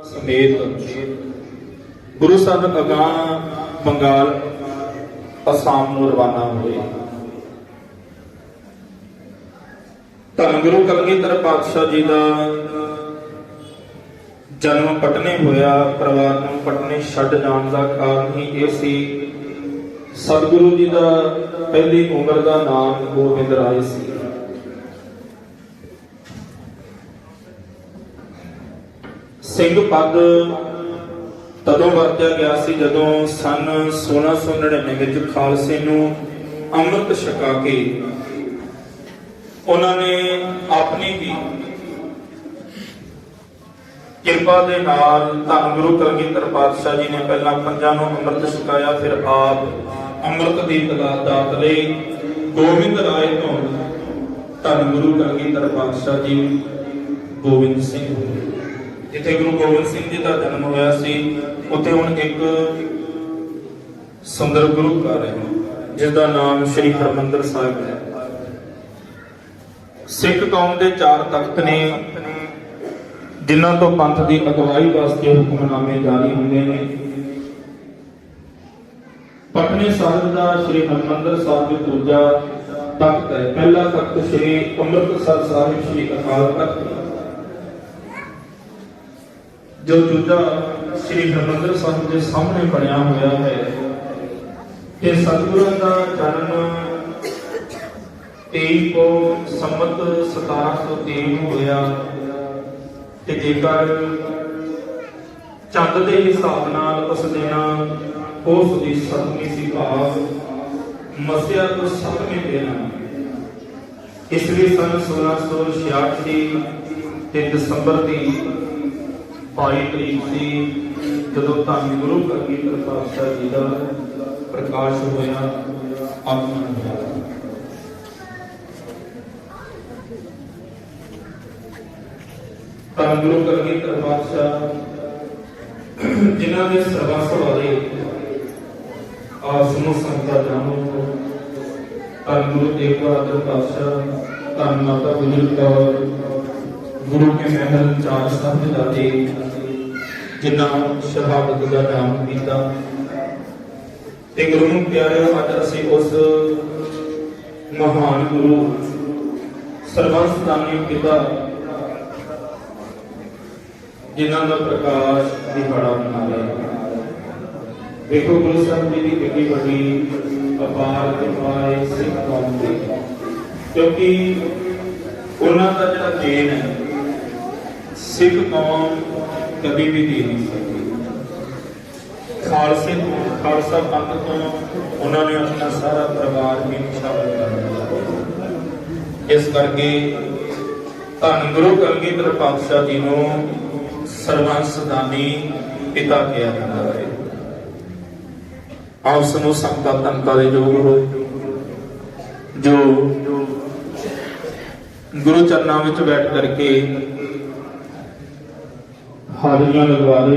ਸਮੇਤ ਗੁਰੂ ਸਾਹਿਬ ਅਗਾਂ ਬੰਗਾਲ ਅਸਾਮ ਨੂੰ ਰਵਾਨਾ ਹੋਏ। ਧੰਨ ਗੁਰੂ ਕਲਗੀਧਰ ਪਾਤਸ਼ਾਹ ਜੀ ਦਾ ਜਨਮ ਪਟਨੇ ਹੋਇਆ, ਪਰਿਵਾਰ ਨੂੰ ਪਟਨੇ ਛੱਡ ਜਾਣ ਦਾ ਕਾਰਨ ਹੀ ਇਹ ਸੀ। ਸਤਿਗੁਰੂ ਜੀ ਦਾ ਪਹਿਲੀ ਉਮਰ ਦਾ ਨਾਮ ਗੋਬਿੰਦ ਰਾਏ ਸੀ। ਸਿੰਘ ਪਦ ਤਦੋਂ ਵਰਤਿਆ ਗਿਆ ਸੀ ਜਦੋਂ ਸਨ 1699 ਵਿੱਚ ਖਾਲਸੇ ਨੂੰ ਅੰਮ੍ਰਿਤ ਛਕਾ ਕੇ ਉਹਨਾਂ ਨੇ ਆਪਣੀ ਹੀ ਕਿਰਪਾ ਦੇ ਨਾਲ ਧੰਨ ਗੁਰੂ ਕਲਗੀਧਰ ਪਾਤਸ਼ਾਹ ਜੀ ਨੇ ਪਹਿਲਾਂ ਪੰਜਾਂ ਨੂੰ ਅੰਮ੍ਰਿਤ ਛਕਾਇਆ, ਫਿਰ ਆਪ ਅੰਮ੍ਰਿਤ ਦੀ ਤਲਾਤ ਦਾਤ ਲਈ ਗੋਬਿੰਦ ਰਾਏ ਤੋਂ ਧੰਨ ਗੁਰੂ ਕਲਗੀਧਰ ਪਾਤਸ਼ਾਹ ਜੀ, ਗੋਬਿੰਦ ਸਿੰਘ ਹੋਏ। ਜਿੱਥੇ ਗੁਰੂ ਗੋਬਿੰਦ ਸਿੰਘ ਜੀ ਦਾ ਜਨਮ ਹੋਇਆ ਸੀ, ਉੱਥੇ ਹੁਣ ਇੱਕ ਸੁੰਦਰ ਗੁਰੂ ਘਰ ਹੈ ਜਿਸ ਦਾ ਨਾਮ ਸ੍ਰੀ ਹਰਮੰਦਰ ਸਾਹਿਬ ਹੈ। ਸਿੱਖ ਕੌਮ ਦੇ ਚਾਰ ਤਖਤ ਨੇ, ਜਿਨ੍ਹਾਂ ਤੋਂ ਪੰਥ ਦੀ ਅਗਵਾਈ ਵਾਸਤੇ ਹੁਕਮਨਾਮੇ ਜਾਰੀ ਹੁੰਦੇ ਨੇ। ਪਟਨੇ ਸਾਹਿਬ ਦਾ ਸ੍ਰੀ ਹਰਮੰਦਰ ਸਾਹਿਬ ਦੇ ਦੂਜਾ ਤਖਤ ਹੈ। ਪਹਿਲਾ ਤਖਤ ਸ੍ਰੀ ਅੰਮ੍ਰਿਤਸਰ ਸਾਹਿਬ ਸ੍ਰੀ ਅਕਾਲ ਤਖਤ। ਜੋ ਦੂਜਾ ਸ੍ਰੀ ਹਰਮੰਦਰ ਸਾਹਿਬ ਦੇ ਸਾਹਮਣੇ ਬਣਿਆ ਹੋਇਆ ਹੈ ਇਹ ਸਤਿਗੁਰਾਂ ਦਾ ਜਨਮ 23 ਕੋ ਸੰਮਤ 1723 ਨੂੰ ਹੋਇਆ, ਤੇ ਜੇਕਰ ਚੰਦ ਦੇ ਹਿਸਾਬ ਨਾਲ ਉਸ ਦਿਨ ਉਸ ਦੀ ਸਤਵੀਂ ਸੀ ਭਾਵ ਮਸਿਆ ਤੋਂ ਸਤਵੇਂ ਦਿਨ ਇਸ ਲਈ ਸਨ 1666 ਦੀ ਤੇ ਦਸੰਬਰ ਦੀ 22 ਤਰੀਕ ਸੀ ਜਦੋਂ ਧੰਨ ਗੁਰੂ ਕਲਗੀਧਰ ਪਾਤਸ਼ਾਹ ਜੀ ਦਾ ਪ੍ਰਕਾਸ਼ ਹੋਇਆ ਆਗਮਨ ਧੰਨ ਗੁਰੂ ਕਲਗੀਧਰ ਪਾਤਸ਼ਾਹ ਜਿਨ੍ਹਾਂ ਦੇ ਸਰਬੱਸ ਵਾਲੇ ਆਪ ਨੂੰ ਸੰਗਤਾਂ ਜਾਣੋ, ਧੰਨ ਗੁਰੂ ਤੇਗ ਬਹਾਦਰ ਪਾਤਸ਼ਾਹ, ਧੰਨ ਮਾਤਾ ਗੁਜਰ ਕੌਰ ਗੁਰੂ ਕੇ ਮਹਿਲ ਚਾਰ ਸਾਹਿਬਜ਼ਾਦੇ ਜਿਨ੍ਹਾਂ ਸ਼ਹਾਦਤ ਦਾ ਨਾਮ ਕੀਤਾ ਤੇ ਗੁਰੂ ਨੂੰ ਪਿਆਰਿਓ, ਅੱਜ ਅਸੀਂ ਉਸ ਮਹਾਨ ਗੁਰੂ, ਸਰਬੰਸ ਦਾਨੀ ਪਿਤਾ, ਜਿਨ੍ਹਾਂ ਦਾ ਪ੍ਰਕਾਸ਼ ਦਿਹਾੜਾ ਮਨਾ ਰਹੇ ਦੇਖੋ ਗੁਰੂ ਸਾਹਿਬ ਜੀ ਦੀ ਕਿੰਨੀ ਵੱਡੀ ਅਪਾਰ ਕਿਰਪਾ ਹੈ ਸਿੱਖ ਕੌਮ ਦੀ, ਕਿਉਂਕਿ ਉਹਨਾਂ ਦਾ ਜਿਹੜਾ ਦੇਣ ਹੈ ਸਿੱਖ ਕੌਮ ਕਦੀ ਵੀ ਦੇ ਨਹੀਂ ਸਕਦੀ। ਖਾਲਸੇ ਖਾਲਸਾ ਪੰਥ ਤੋਂ ਉਹਨਾਂ ਨੇ ਆਪਣਾ ਸਾਰਾ ਪਰਿਵਾਰ ਵੀ ਸ਼ਾਮਲ ਕਰ ਲਿਆ। ਇਸ ਕਰਕੇ ਧੰਨ ਗੁਰੂ ਕਲਗੀਧਰ ਪਾਤਸ਼ਾਹ ਜੀ ਨੂੰ ਸਰਵੰਸ ਦਾਨੀ ਪਿਤਾ ਕਿਹਾ ਜਾਂਦਾ ਹੈ। ਆਪ ਨੂੰ ਸੰਤਾਂ ਤੰਤਾ ਦੇ ਯੋਗ ਹੋ ਜੋ ਗੁਰੂ ਚਰਨਾਂ ਵਿੱਚ ਬੈਠ ਕਰਕੇ ਹਾਜ਼ਰੀਆਂ ਲਗਵਾ ਦੇ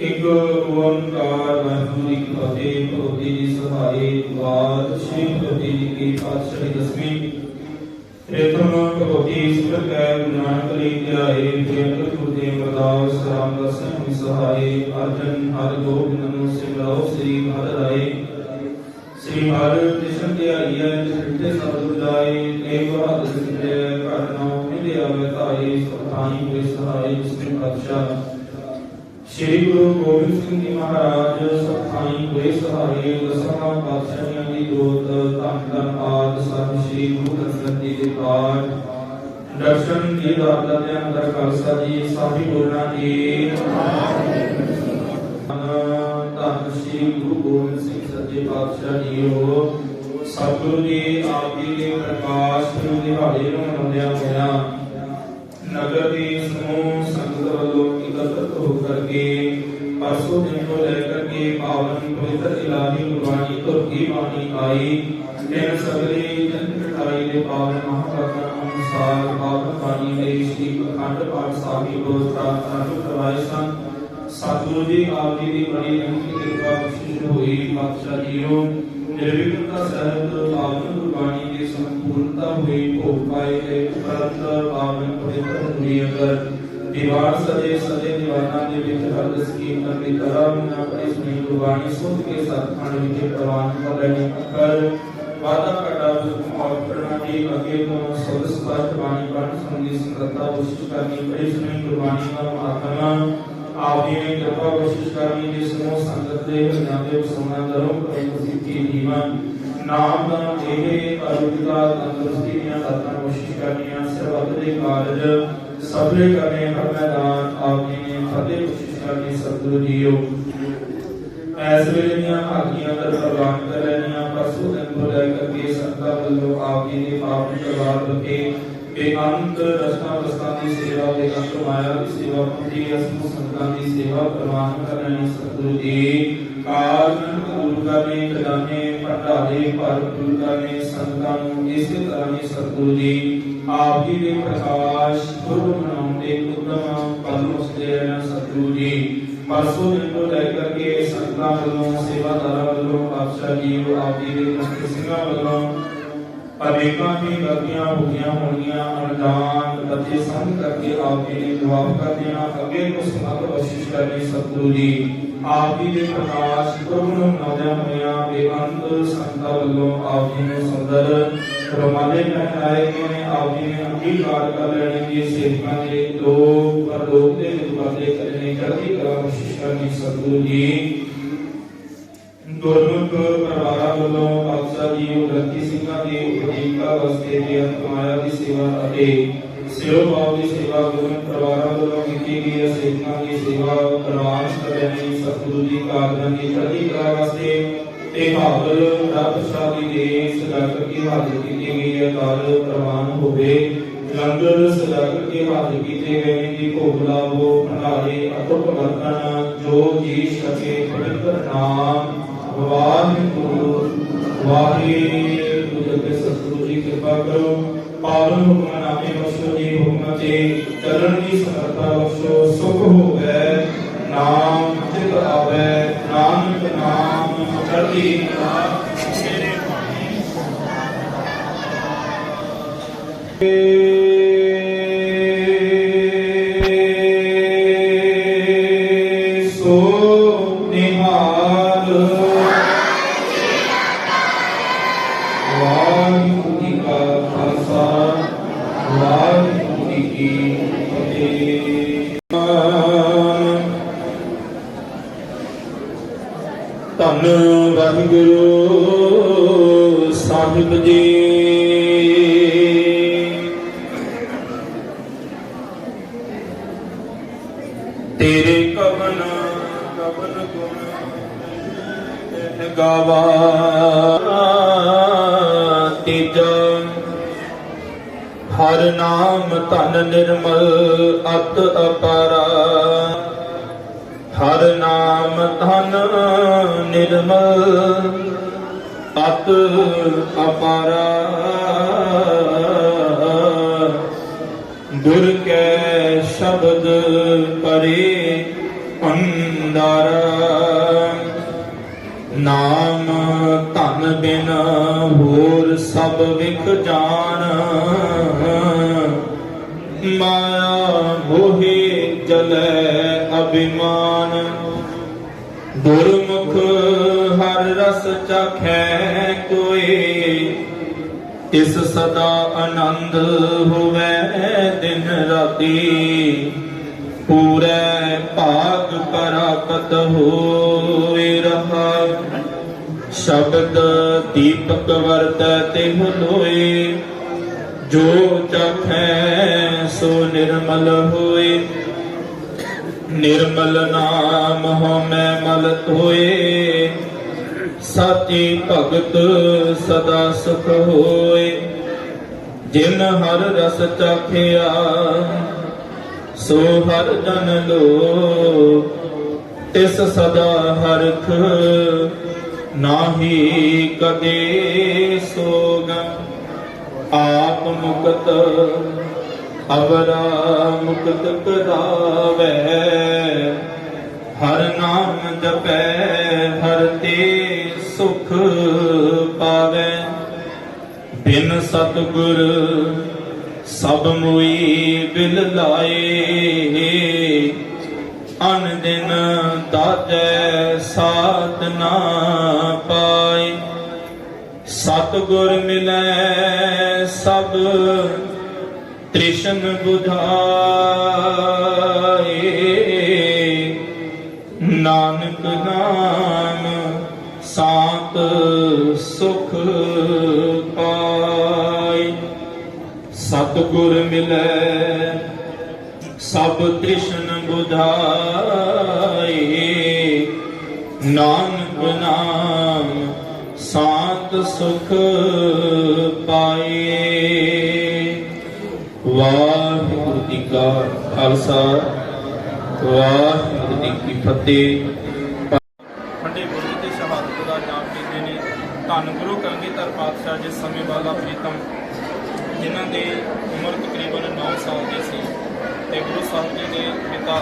ਇਕ ਓੰਕਾਰ ਵਾਹਿਗੁਰੂ ਜੀ ਫਤਿਹ ਪ੍ਰਭੂ ਜੀ ਸਹਾਈ ਵਾਦ ਸ਼੍ਰੀ ਪ੍ਰਭੂ ਜੀ ਕੀ ਪਾਤਸ਼ਾਹੀ ਦਸਵੀਂ। ਪ੍ਰੇਤਮ ਪ੍ਰਭੂ ਜੀ ਸੁਰਤ ਹੈ ਗੁਰੂ ਨਾਨਕ ਲਈ ਧਿਆਏ ਸ੍ਰੀ ਹਰਿ ਕ੍ਰਿਸ਼ਨ ਧਿਆਈਐ ਜਿਤੇ ਸਤਿ ਜਾਏ ਏ ਬਹਾਦਰ ਸਿੰਧੇ ਘਰ ਨਾਉ ਮਿਲੇ ਆਵੇ ਧਾਈ ਸਤਾਈ ਹੋਏ ਸਹਾਈ ਜਿਸਨੇ ਪਾਤਸ਼ਾਹ ਸ੍ਰੀ ਗੁਰੂ ਗੋਬਿੰਦ ਸਿੰਘ ਜੀ ਮਹਾਰਾਜ ਸਤਾਈ ਹੋਏ ਸਹਾਈ ਦਸਵਾਂ ਪਾਤਸ਼ਾਹਾਂ ਦੀ ਜੋਤ, ਧੰਨ ਧੰਨ ਆਦ ਸਭ ਸ੍ਰੀ ਗੁਰੂ ਗ੍ਰੰਥ ਸਾਹਿਬ ਜੀ ਦੇ ਪਾਠ। ਦਰਸ਼ਨ ਦੀ ਦਾਤ ਦੇ ਅੰਦਰ ਖਾਲਸਾ ਜੀ ਸਾਹਿਬ ਬੋਲਣਾ ਜੀ। ਧੰਨ ਸ੍ਰੀ ਗੁਰੂ ਗੋਬਿੰਦ ਸਿੰਘ ਸੱਚੇ ਪਾਤਸ਼ਾਹ ਜੀਓ ਸਤਿਗੁਰੂ ਜੀ ਆਪ ਜੀ ਦੇ ਪ੍ਰਕਾਸ਼ ਨੂੰ ਦਿਹਾੜੇ ਨੂੰ ਮਨਾਉਂਦਿਆਂ ਹੋਇਆਂ ਨਗਰ ਦੀ ਸਮੂਹ ਸੰਗਤ ਵੱਲੋਂ ਇਕੱਤਰ ਹੋ ਕਰਕੇ, ਪਰਸੋਂ ਦਿਨ ਤੋਂ ਲੈ ਕਰਕੇ ਪਾਵਨ ਪਵਿੱਤਰ ਇਲਾਹੀ ਗੁਰਬਾਣੀ ਤੁਰਕੀ ਬਾਣੀ ਆਈ। ਦਿਨ ਸਗਲੇ ਜਨ ਕਟਾਈ ਦੇ ਪਾਵਨ ਮਹਾਪੁਰਖਾਂ ਅਨੁਸਾਰ ਪਾਵਨ ਬਾਣੀ ਦੇ ਸ੍ਰੀ ਅਖੰਡ ਪਾਠ ਸਾਹਿਬ ਪ੍ਰਾਰਥਨਾ ਨੂੰ ਕਰਵਾਏ ਸਨ। ਸਤਿਗੁਰੂ ਜੀ, ਆਪ ਜੀ ਦੀ ਬੜੀ ਅਨੰਤ ਕਿਰਪਾ ਬਖਸ਼ਿਸ਼ ਹੋਈ। ਪਾਤਸ਼ਾਹ ਜੀਓ ਨਿਰਵਿਘਨਤਾ ਸਹਿਤ ਪਾਵਨ ਗੁਰਬਾਣੀ ਦੀ ਸੰਪੂਰਨਤਾ ਹੋਈ। ਭੋਗ ਪਾਏ ਤੇ ਉਪਰੰਤ ਪਾਵਨ ਪਵਿੱਤਰ ਹੁਣੀ ਅਗਰ ਦੀਵਾਰ ਸਜੇ ਸਜੇ ਦੀਵਾਨਾਂ ਦੇ ਵਿੱਚ ਹਰ ਸਕੀਮ ਕਰਕੇ ਤਰ੍ਹਾਂ ਨਾ ਪੜੀ ਸੁਣੀ ਗੁਰਬਾਣੀ ਸੁਣ ਕੇ ਸਤਖੰਡ ਵਿਖੇ ਪ੍ਰਵਾਨ ਕਰ ਲੈਣੀ ਕਰ ਵਾਦਾ ਘਟਾ ਔਰ ਕਰਨਾ ਦੀ ਅੱਗੇ ਤੋਂ ਸਬਦ ਸਪਸ਼ਟ ਬਾਣੀ ਪੜ੍ਹਨ ਸੰਗੀ ਸੰਗਤਾ ਕੋਸ਼ਿਸ਼ ਕਰਨੀ ਪੜੀ ਸੁਣੀ ਗੁਰਬਾਣੀ ਦਾ ਮਹਾਤਮਾ। ਆਪ ਜੀ ਕਿਰਪਾ ਬਖਸ਼ਿਸ਼ ਕਰਨੀ ਜਿਸ ਨੂੰ ਸੰਗਤ ਦੇ ਹਿਰਦਿਆਂ ਦੇ ਵਸਾਉਣਾ ਦਰੋਂ ਕਰੇ ਸਿੱਖੀ ਜੀਵਨ। ਨਾਮ ਦਾ ਇਹ ਅਰੁਗਤਾ ਤੰਦਰੁਸਤੀ ਦੀਆਂ ਦਾਤਾਂ ਕੋਸ਼ਿਸ਼ ਕਰਨੀਆਂ ਸਰਬੱਤ ਦੇ ਕਾਰਜ। ਸਫਲੇ ਕਰਨੇ ਹਰ ਮੈਦਾਨ ਆਪ ਜੀ ਨੇ ਫਤਿਹ ਕੋਸ਼ਿਸ਼ ਕਰਨੀ ਸਤਿਗੁਰੂ ਜੀਓ। ਐਸ ਵੇਲੇ ਦੀਆਂ ਭਾਗੀਆਂ ਦਾ ਪ੍ਰਵਾਨ ਕਰ ਲੈਣੀਆਂ ਪਰਸੋਂ ਦਿਨ ਤੋਂ ਲੈ ਕਰਕੇ ਸੰਤਾਂ ਵੱਲੋਂ ਆਪ ਜੀ ਦੇ ਪਾਪ ਕਰਵਾਰ ਰਖੇ ਬੇਅੰਤ ਰਸਤਾ ਰਸਤਾ ਦੀ ਸੇਵਾ ਦੇ ਅੰਤ ਮਾਇਆ ਦੀ ਸੇਵਾ ਪੁੱਜੀ ਅਸਮੂ ਸੰਤਾਂ ਦੀ ਸੇਵਾ ਪ੍ਰਵਾਨ ਕਰ ਲੈਣੀ ਸਤਿਗੁਰੂ ਜੀ ਕਾਰਨ ਕਬੂਲ ਕਰਨੇ, ਖਜ਼ਾਨੇ ਭੰਡਾਰੇ ਭਰਪੂਰ ਕਰਨੇ ਸੰਤਾਂ ਨੂੰ ਇਸੇ ਤਰ੍ਹਾਂ ਹੀ ਸਤਿਗੁਰੂ ਜੀ ਆਪ ਜੀ ਦੇ ਪ੍ਰਕਾਸ਼ ਗੁਰੂ ਮਨਾਉਂਦੇ ਉਦਮ ਪਦਮ ਉਸਦੇ ਰਹਿਣਾ ਸਤਿਗੁਰੂ ਜੀ। ਪਰਸੋਂ ਦਿਨ ਤੋਂ ਲੈ ਕਰਕੇ ਸੰਤਾਂ ਵੱਲੋਂ, ਸੇਵਾਦਾਰਾਂ ਵੱਲੋਂ, ਪਾਤਸ਼ਾਹ ਜੀ ਆਪ ਜੀ ਦੇ ਮੁਖਤ ਵੱਲੋਂ ਅਨੇਕਾਂ ਹੀ ਗਲਤੀਆਂ ਹੋਈਆਂ ਹੋਣਗੀਆਂ, ਅਣਜਾਣ ਬੱਚੇ ਸੰਗ ਕਰਕੇ ਆਪ ਜੀ ਨੇ ਜਵਾਬ ਕਰ ਦੇਣਾ, ਅੱਗੇ ਤੋਂ ਸਮੱਤ ਬਖਸ਼ਿਸ਼ ਕਰਨੀ ਸਤਿਗੁਰੂ ਜੀ। ਆਪ ਜੀ ਦੇ ਪ੍ਰਕਾਸ਼ ਗੁਰੂ ਨੂੰ ਮਨਾਉਂਦਿਆਂ ਹੋਇਆਂ ਬੇਅੰਤ ਸੰਤਾਂ ਵੱਲੋਂ ਆਪ ਜੀ ਨੂੰ ਸੁੰਦਰ ਰਮਾਲੇ ਪਹਿਨਾਏ ਗਏ ਨੇ। ਆਪ ਜੀ ਨੇ ਅੰਗੀਕਾਰ ਕਰ ਲੈਣੇ ਦੀ ਸੇਵਕਾਂ ਦੇ ਲੋਕ, ਪਰਲੋਕ ਦੇ ਵਿੱਚ ਵਾਦੇ ਕਰਨੇ ਚੜ੍ਹਦੀ ਕਲਾ ਬਖਸ਼ਿਸ਼ ਕਰਨੀ ਸਤਿਗੁਰੂ ਜੀ। ਗੁਰਮੁਖ ਪਰਿਵਾਰਾਂ ਵੱਲੋਂ ਪਾਤਸ਼ਾਹ ਜੀ ਉਗਰਤੀ ਸਿੰਘਾਂ ਦੀ ਉਪਜੀਵਕਾ ਵਾਸਤੇ ਬੇਅੰਤ ਮਾਇਆ ਦੀ ਸੇਵਾ ਅਤੇ ਸਿਰੋ ਭਾਵ ਦੀ ਸੇਵਾ ਗੁਰਮੁਖ ਪਰਿਵਾਰਾਂ ਵੱਲੋਂ ਕੀਤੀ ਗਈ ਹੈ। ਸੇਵਕਾਂ ਦੀ ਸੇਵਾ ਪ੍ਰਵਾਨ ਕਰਨੀ ਸਤਿਗੁਰੂ ਜੀ ਕਾਰਜਾਂ ਦੀ ਚੜ੍ਹਦੀ ਕਲਾ ਵਾਸਤੇ ਤੇ ਹਾਜ਼ਰ ਰੱਬ ਸ਼ਾਦੀ ਦੇ ਸਦਾ ਕਰਕੇ ਹਾਜ਼ਰ ਕੀਤੀ ਗਈ ਹੈ। ਕਾਰਜ ਪ੍ਰਵਾਨ ਹੋਵੇ ਲੰਗਰ ਸਦਾ ਕਰਕੇ ਹਾਜ਼ਰ ਕੀਤੇ ਗਏ ਨੇ ਜੀ। ਭੋਗ ਲਾਵੋ ਭੰਡਾਰੇ ਅਟੁੱਟ ਵਰਤਨ, ਜੋ ਜੀ ਸਕੇ ਪਵਿੱਤਰ ਨਾਮ। ਵਾਹਿਗੁਰੂ ਵਾਹਿਗੁਰੂ ਜੀ ਕੇ ਸਤਿਗੁਰੂ ਜੀ ਕਿਰਪਾ ਕਰੋ ਪਾਵਨ ਹੁਕਮਨਾਮੇ ਬਖਸ਼ੋ ਜੀ ਹੁਕਮਾਂ ਤੇ ਚੱਲਣ ਦੀ ਸਮਰੱਥਾ ਬਖਸ਼ੋ ਸੁਖ ਹੋਵੇ ਨਾਮ ਚਿਤ ਆਵੇ ਨਾਨਕ ਨਾਮ ਚੜ੍ਹਦੀ ਕਲਾ ਸੋ ਵਾਹਿਗੁਰੂ ਸਾਹਿਬ ਜੀ। ਤੇਰੇ ਕਵਨ ਕਵਨ ਗੁਣ ਗਾਵਾ। ਤੇਜਾ ਹਰ ਨਾਮ ਧਨ ਨਿਰਮਲ ਅਤ ਅਪਾਰਾ। ਹਰ ਨਾਮ ਧਨ ਨਿਰਮਲ ਅਤ ਅਪਾਰ। ਗੁਰ ਕੈ ਸ਼ਬਦ ਪਰੇ ਅੰਦਰ ਨਾਮ ਧਨ ਬਿਨ ਹੋਰ ਸਭ ਵਿਖ ਜਾਣ। ਅਭਿਮਾਨ। ਦੁਰਮੁਖ ਹਰ ਰਸ ਚਖੈ ਕੋਏ ਇਸ ਸਦਾ ਆਨੰਦ ਹੋਵੇ ਦਿਨ ਰਾਤੀ। ਪੂਰੇ ਭਾਗ ਪ੍ਰਾਪਤ ਹੋਏ ਰਹਾ। ਸ਼ਬਦ ਦੀਪਕ ਵਰਤੈ ਤੇ ਲੋਏ। ਜੋ ਚਖੈ ਸੋ ਨਿਰਮਲ ਹੋਏ। ਨਿਰਮਲ ਨਾਮ ਹਉਮੈ ਮਲ ਹੋਏ ਸਾਚੀ ਭਗਤ ਸਦਾ ਸੁਖ ਹੋਏ। ਜਿਨ ਹਰ ਰਸ ਚਾਖਿਆ, ਸੋ ਹਰ ਜਨ ਲੋ। ਤਿਸ ਸਦਾ ਹਰਖ ਨਾਹੀ ਕਦੇ ਸੋਗ। ਆਪ ਮੁਕਤ ਅਵਰਾ ਮੁਕਤ ਕਰਾਵੇ। ਹਰ ਨਾਮ ਜਪੈ, ਹਰ ਤੇ ਸੁਖ ਪਾਵੇ। ਬਿਨ ਸਤਗੁਰ ਸਭ ਮੁਈ ਬਿਲ ਲਾਏ। ਅਨ ਦਿਨ ਦਾਜੈ ਸਾਤ ਨਾ ਪਾਏ। ਸਤਗੁਰ ਮਿਲੈ ਸਭ ਕ੍ਰਿਸ਼ਨ ਬੁਝਾਏ ਨਾਨਕ ਨਾਮ ਸਾਤ ਸੁਖ ਪਾਈ। ਸਤਗੁਰ ਮਿਲੈ, ਸਭ ਕ੍ਰਿਸ਼ਨ ਬੁਧਾਏ, ਨਾਨਕ ਨਾਮ ਸਾਤ ਸੁਖ ਪਾਈ। ਵਾਹਿਗੁਰੂ ਜੀ ਕਾ ਖਾਲਸਾ, ਵਾਹਿਗੁਰੂ ਜੀ ਕੀ ਫਤਿਹ। ਠੰਡੇ ਬੁਰਜ ਤੇ ਸ਼ਹਾਦਤ ਦਾ ਨਾਮ ਪੀਂਦੇ ਨੇ। ਧੰਨ ਗੁਰੂ ਕਲਗੀਧਰ ਪਾਤਸ਼ਾਹ ਜਿਸ ਸਮੇਂ ਵਾਲਾ ਪ੍ਰੀਤਮ, ਜਿਨ੍ਹਾਂ ਦੀ ਉਮਰ ਤਕਰੀਬਨ 9 ਸਾਲ ਦੀ ਸੀ, ਤੇ ਗੁਰੂ ਸਾਹਿਬ ਜੀ ਦੇ ਪਿਤਾ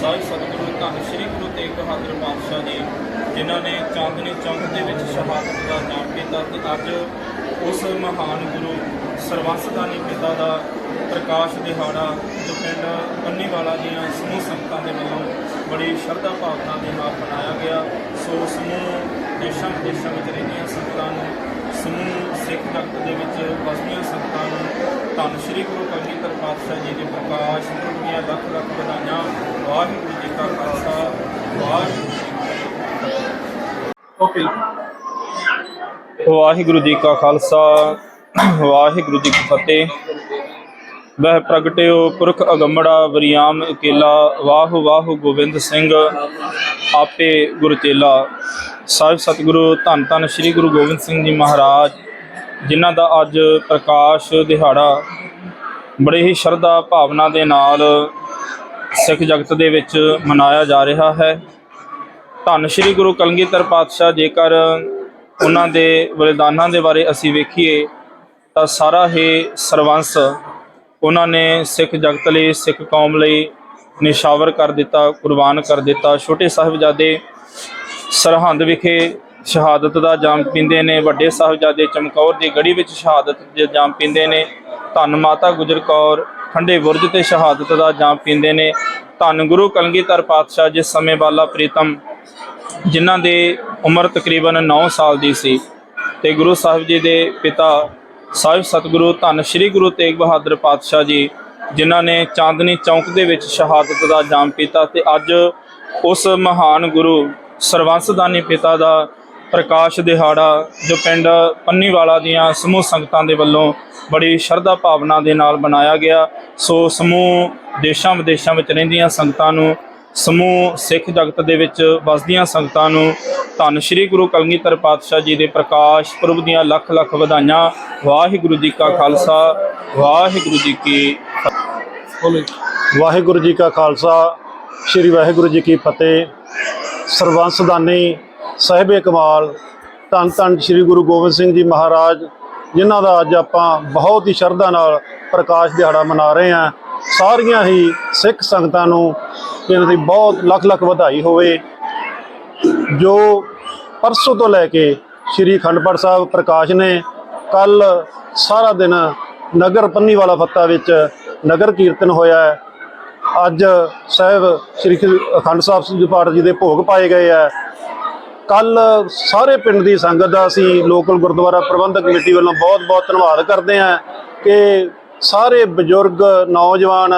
ਸਾਹਿਬ ਸਤਿਗੁਰੂ ਧੰਨ ਸ੍ਰੀ ਗੁਰੂ ਤੇਗ ਬਹਾਦਰ ਪਾਤਸ਼ਾਹ ਜੀ, ਜਿਨ੍ਹਾਂ ਨੇ ਚਾਂਦਨੀ ਚੌਂਕ ਦੇ ਵਿੱਚ ਸ਼ਹਾਦਤ ਦਾ ਨਾਮ ਕੀਤਾ ਤੇ ਅੱਜ ਉਸ ਮਹਾਨ ਗੁਰੂ ਸਰਵੰਸਦਾਨੀ ਪਿਤਾ ਦਾ ਪ੍ਰਕਾਸ਼ ਦਿਹਾੜਾ ਜੋ ਪਿੰਡ ਪੰਨੀਵਾਲਾ ਦੀਆਂ ਸਮੂਹ ਸੰਗਤਾਂ ਦੇ ਵੱਲੋਂ ਬੜੀ ਸ਼ਰਧਾ ਭਾਵਨਾ ਦੇ ਨਾਲ ਮਨਾਇਆ ਗਿਆ। ਸੋ ਸਮੂਹ ਦੇਸ਼ਾਂ ਵਿਦੇਸ਼ਾਂ ਵਿੱਚ ਰਹਿੰਦੀਆਂ ਸੰਗਤਾਂ ਨੂੰ, ਸਮੂਹ ਸਿੱਖ ਜਗਤ ਦੇ ਵਿੱਚ ਵਸਦੀਆਂ ਸੰਗਤਾਂ ਨੂੰ ਧੰਨ ਸ਼੍ਰੀ ਗੁਰੂ ਕਲਗੀਧਰ ਪਾਤਸ਼ਾਹ ਜੀ ਦੇ ਪ੍ਰਕਾਸ਼ ਪੁਰਬ ਦੀਆਂ ਲੱਖ ਲੱਖ ਵਧਾਈਆਂ। ਵਾਹਿਗੁਰੂ ਜੀ ਕਾ ਖਾਲਸਾ, ਵਾਹਿਗੁਰੂ ਜੀ ਓਕੇ ਵਾਹਿਗੁਰੂ ਜੀ ਕਾ ਖਾਲਸਾ, ਵਾਹਿਗੁਰੂ ਜੀ ਕੀ ਫਤਿਹ। ਵਹਿ ਪ੍ਰਗਟਿਓ ਪੁਰਖ ਅਗੰਮੜਾ ਵਰਿਆਮ ਇਕੇਲਾ, ਵਾਹੁ ਵਾਹੁ ਗੋਬਿੰਦ ਸਿੰਘ, ਆਪੇ ਗੁਰ ਚੇਲਾ। ਸਾਹਿਬ ਸਤਿਗੁਰੂ, ਧੰਨ ਧੰਨ ਸ੍ਰੀ ਗੁਰੂ ਗੋਬਿੰਦ ਸਿੰਘ ਜੀ ਮਹਾਰਾਜ, ਜਿਨ੍ਹਾਂ ਦਾ ਅੱਜ ਪ੍ਰਕਾਸ਼ ਦਿਹਾੜਾ ਬੜੇ ਹੀ ਸ਼ਰਧਾ ਭਾਵਨਾ ਦੇ ਨਾਲ ਸਿੱਖ ਜਗਤ ਦੇ ਵਿੱਚ ਮਨਾਇਆ ਜਾ ਰਿਹਾ ਹੈ। ਧੰਨ ਸ਼੍ਰੀ ਗੁਰੂ ਕਲਗੀਧਰ ਪਾਤਸ਼ਾਹ ਜੇਕਰ ਉਹਨਾਂ ਦੇ ਬਲਿਦਾਨਾਂ ਦੇ ਬਾਰੇ ਅਸੀਂ ਵੇਖੀਏ, ਤਾਂ ਸਾਰਾ ਹੀ ਸਰਵੰਸ ਉਹਨਾਂ ਨੇ ਸਿੱਖ ਜਗਤ ਲਈ, ਸਿੱਖ ਕੌਮ ਲਈ ਨਿਸ਼ਾਵਰ ਕਰ ਦਿੱਤਾ, ਕੁਰਬਾਨ ਕਰ ਦਿੱਤਾ। ਛੋਟੇ ਸਾਹਿਬਜ਼ਾਦੇ ਸਰਹੰਦ ਵਿਖੇ ਸ਼ਹਾਦਤ ਦਾ ਜਾਮ ਪੀਂਦੇ ਨੇ, ਵੱਡੇ ਸਾਹਿਬਜ਼ਾਦੇ ਚਮਕੌਰ ਦੀ ਗੜੀ ਵਿੱਚ ਸ਼ਹਾਦਤ ਦੇ ਜਾਮ ਪੀਂਦੇ ਨੇ। ਧੰਨ ਮਾਤਾ ਗੁਜਰ ਕੌਰ, ਠੰਡੇ ਬੁਰਜ ਤੇ ਸ਼ਹਾਦਤ ਦਾ ਜਾਮ ਪੀਂਦੇ ਨੇ। ਧੰਨ ਗੁਰੂ ਕਲਗੀਧਰ ਪਾਤਸ਼ਾਹ ਜਿਸ ਸਮੇਂ ਬਾਲਾ ਪ੍ਰੀਤਮ, ਜਿਨ੍ਹਾਂ ਦੇ ਉਮਰ ਤਕਰੀਬਨ 9 ਸਾਲ ਦੀ ਸੀ, ਤੇ ਗੁਰੂ ਸਾਹਿਬ ਜੀ ਦੇ ਪਿਤਾ ਸਾਹਿਬ ਸਤਿਗੁਰੂ, ਧੰਨ ਸ੍ਰੀ ਗੁਰੂ ਤੇਗ ਬਹਾਦਰ ਪਾਤਸ਼ਾਹ ਜੀ, ਜਿਨ੍ਹਾਂ ਨੇ ਚਾਂਦਨੀ ਚੌਂਕ ਦੇ ਵਿੱਚ ਸ਼ਹਾਦਤ ਦਾ ਜਾਮ ਪੀਤਾ ਤੇ ਅੱਜ ਉਸ ਮਹਾਨ ਗੁਰੂ ਸਰਵੰਸਦਾਨੀ ਪਿਤਾ ਦਾ ਪ੍ਰਕਾਸ਼ ਦਿਹਾੜਾ, ਜੋ ਪਿੰਡ ਪੰਨੀਵਾਲਾ ਦੀਆਂ ਸਮੂਹ ਸੰਗਤਾਂ ਦੇ ਵੱਲੋਂ ਬੜੀ ਸ਼ਰਧਾ ਭਾਵਨਾ ਦੇ ਨਾਲ ਮਨਾਇਆ ਗਿਆ, ਸੋ ਸਮੂਹ ਦੇਸ਼ਾਂ ਵਿਦੇਸ਼ਾਂ ਵਿੱਚ ਰਹਿੰਦੀਆਂ ਸੰਗਤਾਂ ਨੂੰ ਸਮੂਹ ਸਿੱਖ ਜਗਤ ਦੇ ਵਿੱਚ ਵਸਦੀਆਂ ਸੰਗਤਾਂ ਨੂੰ ਧੰਨ ਸ਼੍ਰੀ ਗੁਰੂ ਕਲਗੀਧਰ ਪਾਤਸ਼ਾਹ ਜੀ ਦੇ ਪ੍ਰਕਾਸ਼ ਪੁਰਬ ਦੀਆਂ ਲੱਖ ਲੱਖ ਵਧਾਈਆਂ। ਵਾਹਿਗੁਰੂ ਜੀ ਕਾ ਖਾਲਸਾ, ਵਾਹਿਗੁਰੂ ਜੀ ਕੀ ਵਾਹਿਗੁਰੂ ਜੀ ਕਾ ਖਾਲਸਾ, ਸ੍ਰੀ ਵਾਹਿਗੁਰੂ ਜੀ ਕੀ ਫਤਿਹ। ਸਰਬੰਸਦਾਨੀ ਸਾਹਿਬੇ ਕਮਾਲ, ਧੰਨ ਧੰਨ ਸ੍ਰੀ ਗੁਰੂ ਗੋਬਿੰਦ ਸਿੰਘ ਜੀ ਮਹਾਰਾਜ, ਜਿਨ੍ਹਾਂ ਦਾ ਅੱਜ ਆਪਾਂ ਬਹੁਤ ਹੀ ਸ਼ਰਧਾ ਨਾਲ ਪ੍ਰਕਾਸ਼ ਦਿਹਾੜਾ ਮਨਾ ਰਹੇ ਹਾਂ। ਸਾਰੀਆਂ ਹੀ ਸਿੱਖ ਸੰਗਤਾਂ ਨੂੰ ਇਹਨਾਂ ਦੀ ਬਹੁਤ ਲੱਖ ਲੱਖ ਵਧਾਈ ਹੋਵੇ, ਜੋ ਪਰਸੋਂ ਤੋਂ ਲੈ ਕੇ ਸ੍ਰੀ ਅਖੰਡ ਪਾਠ ਸਾਹਿਬ ਪ੍ਰਕਾਸ਼ ਨੇ ਕੱਲ ਸਾਰਾ ਦਿਨ ਨਗਰ ਪੰਨੀਵਾਲਾ ਫੱਤਾ ਵਿੱਚ ਨਗਰ ਕੀਰਤਨ ਹੋਇਆ ਹੈ। ਅੱਜ ਸਾਹਿਬ ਸ੍ਰੀ ਅਖੰਡ ਸਾਹਿਬ ਜੀ ਪਾਠ ਜੀ ਦੇ ਭੋਗ ਪਾਏ ਗਏ ਆ ਕੱਲ ਸਾਰੇ ਪਿੰਡ ਦੀ ਸੰਗਤ ਦਾ ਅਸੀਂ ਲੋਕਲ ਗੁਰਦੁਆਰਾ ਪ੍ਰਬੰਧਕ ਕਮੇਟੀ ਵੱਲੋਂ ਬਹੁਤ-ਬਹੁਤ ਧੰਨਵਾਦ ਕਰਦੇ ਹਾਂ ਕਿ ਸਾਰੇ ਬਜ਼ੁਰਗ, ਨੌਜਵਾਨ,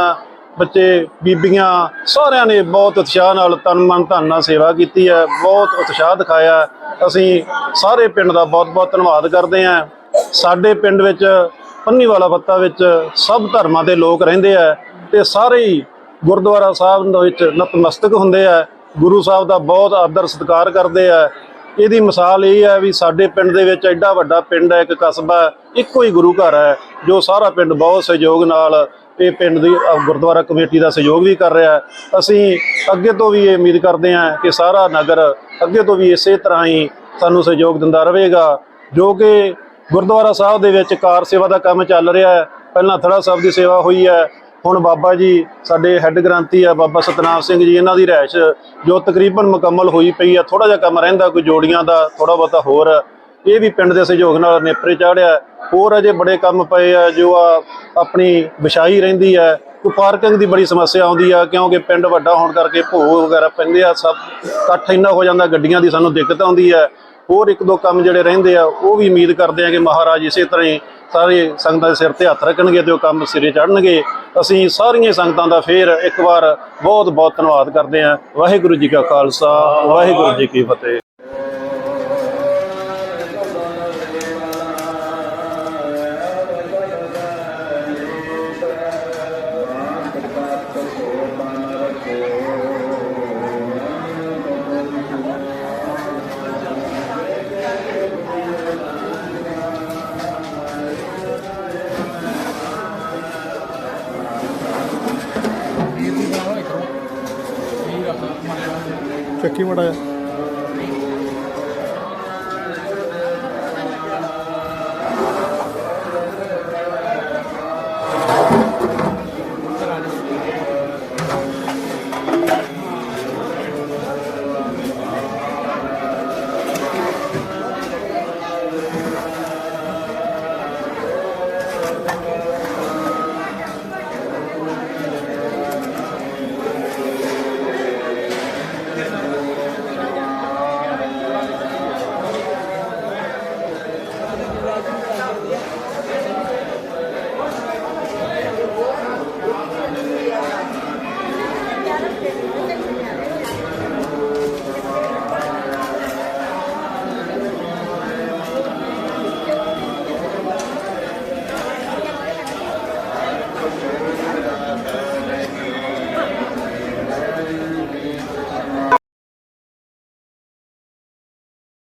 ਬੱਚੇ, ਬੀਬੀਆਂ, ਸਾਰਿਆਂ ਨੇ ਬਹੁਤ ਉਤਸ਼ਾਹ ਨਾਲ ਤਨ ਮਨ ਧਨ ਨਾਲ ਸੇਵਾ ਕੀਤੀ ਹੈ, ਬਹੁਤ ਉਤਸ਼ਾਹ ਦਿਖਾਇਆ ਅਸੀਂ ਸਾਰੇ ਪਿੰਡ ਦਾ ਬਹੁਤ-ਬਹੁਤ ਧੰਨਵਾਦ ਕਰਦੇ ਹਾਂ। ਸਾਡੇ ਪਿੰਡ ਵਿੱਚ ਪੰਨੀਵਾਲਾ ਫੱਤਾ ਵਿੱਚ ਸਭ ਧਰਮਾਂ ਦੇ ਲੋਕ ਰਹਿੰਦੇ ਆ ਤੇ ਸਾਰੇ ਹੀ ਗੁਰਦੁਆਰਾ ਸਾਹਿਬ ਦੇ ਵਿੱਚ ਨਤਮਸਤਕ ਹੁੰਦੇ ਆ। ਗੁਰੂ ਸਾਹਿਬ ਦਾ ਬਹੁਤ ਆਦਰ ਸਤਿਕਾਰ ਕਰਦੇ ਆ। ਇਹਦੀ ਮਿਸਾਲ ਇਹ ਹੈ ਵੀ ਸਾਡੇ ਪਿੰਡ ਦੇ ਵਿੱਚ ਐਡਾ ਵੱਡਾ ਪਿੰਡ ਹੈ, ਇੱਕ ਕਸਬਾ ਇੱਕੋ ਹੀ ਗੁਰੂ ਘਰ ਹੈ, ਜੋ ਸਾਰਾ ਪਿੰਡ ਬਹੁਤ ਸਹਿਯੋਗ ਨਾਲ ਇਹ ਪਿੰਡ ਦੀ ਗੁਰਦੁਆਰਾ ਕਮੇਟੀ ਦਾ ਸਹਿਯੋਗ ਵੀ ਕਰ ਰਿਹਾ ਅਸੀਂ ਅੱਗੇ ਤੋਂ ਵੀ ਇਹ ਉਮੀਦ ਕਰਦੇ ਹਾਂ ਕਿ ਸਾਰਾ ਨਗਰ ਅੱਗੇ ਤੋਂ ਵੀ ਇਸੇ ਤਰ੍ਹਾਂ ਹੀ ਸਾਨੂੰ ਸਹਿਯੋਗ ਦਿੰਦਾ ਰਹੇਗਾ, ਜੋ ਕਿ ਗੁਰਦੁਆਰਾ ਸਾਹਿਬ ਦੇ ਵਿੱਚ ਕਾਰ ਸੇਵਾ ਦਾ ਕੰਮ ਚੱਲ ਰਿਹਾ ਹੈ। ਪਹਿਲਾਂ ਥੜਾ ਸਾਹਿਬ ਦੀ ਸੇਵਾ ਹੋਈ ਹੈ ਹੁਣ ਬਾਬਾ ਜੀ, ਸਾਡੇ ਹੈੱਡ ਗ੍ਰਾਂਤੀ ਆ ਬਾਬਾ ਸਤਨਾਮ ਸਿੰਘ ਜੀ, ਇਹਨਾਂ ਦੀ ਰਹਿਸ਼ ਜੋ ਤਕਰੀਬਨ ਮੁਕੰਮਲ ਹੋਈ ਪਈ ਆ ਥੋੜਾ ਜਿਹਾ ਕੰਮ ਰਹਿੰਦਾ, ਕੋਈ ਜੋੜੀਆਂ ਦਾ ਥੋੜਾ ਬਹੁਤਾ ਹੋਰ। ਇਹ ਵੀ ਪਿੰਡ ਦੇ ਸਹਿਯੋਗ ਨਾਲ ਨੇਪਰੇ ਚਾੜਿਆ। ਹੋਰ ਅਜੇ ਬੜੇ ਕੰਮ ਪਏ ਆ, ਜੋ ਆ ਆਪਣੀ ਵਿਛਾਈ ਰਹਿੰਦੀ ਆ। ਕੋ ਪਾਰਕਿੰਗ ਦੀ ਬੜੀ ਸਮੱਸਿਆ ਆਉਂਦੀ ਆ, ਕਿਉਂਕਿ ਪਿੰਡ ਵੱਡਾ ਹੋਣ ਕਰਕੇ ਭੋਗ ਵਗੈਰਾ ਪੈਂਦੇ ਆ, ਸਭ ਇਕੱਠ ਇੰਨਾ ਹੋ ਜਾਂਦਾ, ਗੱਡੀਆਂ ਦੀ ਸਾਨੂੰ ਦਿੱਕਤ ਆਉਂਦੀ ਆ। ਹੋਰ ਇੱਕ ਦੋ ਕੰਮ ਜਿਹੜੇ ਰਹਿੰਦੇ ਆ, ਉਹ ਵੀ ਉਮੀਦ ਕਰਦੇ ਆ ਕਿ ਮਹਾਰਾਜ ਇਸੇ ਤਰ੍ਹਾਂ ਹੀ ਸਾਰੇ ਸੰਗਤਾਂ ਦੇ ਸਿਰ ਤੇ ਹੱਥ ਰੱਖਣਗੇ ਤੇ ਉਹ ਕੰਮ ਸਿਰੇ ਚੜਨਗੇ ਅਸੀਂ ਸਾਰੀਆਂ ਸੰਗਤਾਂ ਦਾ ਫੇਰ ਇੱਕ ਵਾਰ ਬਹੁਤ ਬਹੁਤ ਧੰਨਵਾਦ ਕਰਦੇ ਹਾਂ। ਵਾਹਿਗੁਰੂ ਜੀ ਕਾ ਖਾਲਸਾ, ਵਾਹਿਗੁਰੂ ਜੀ ਕੀ ਫਤਿਹ। ਚੱਕੀ ਮੜਾ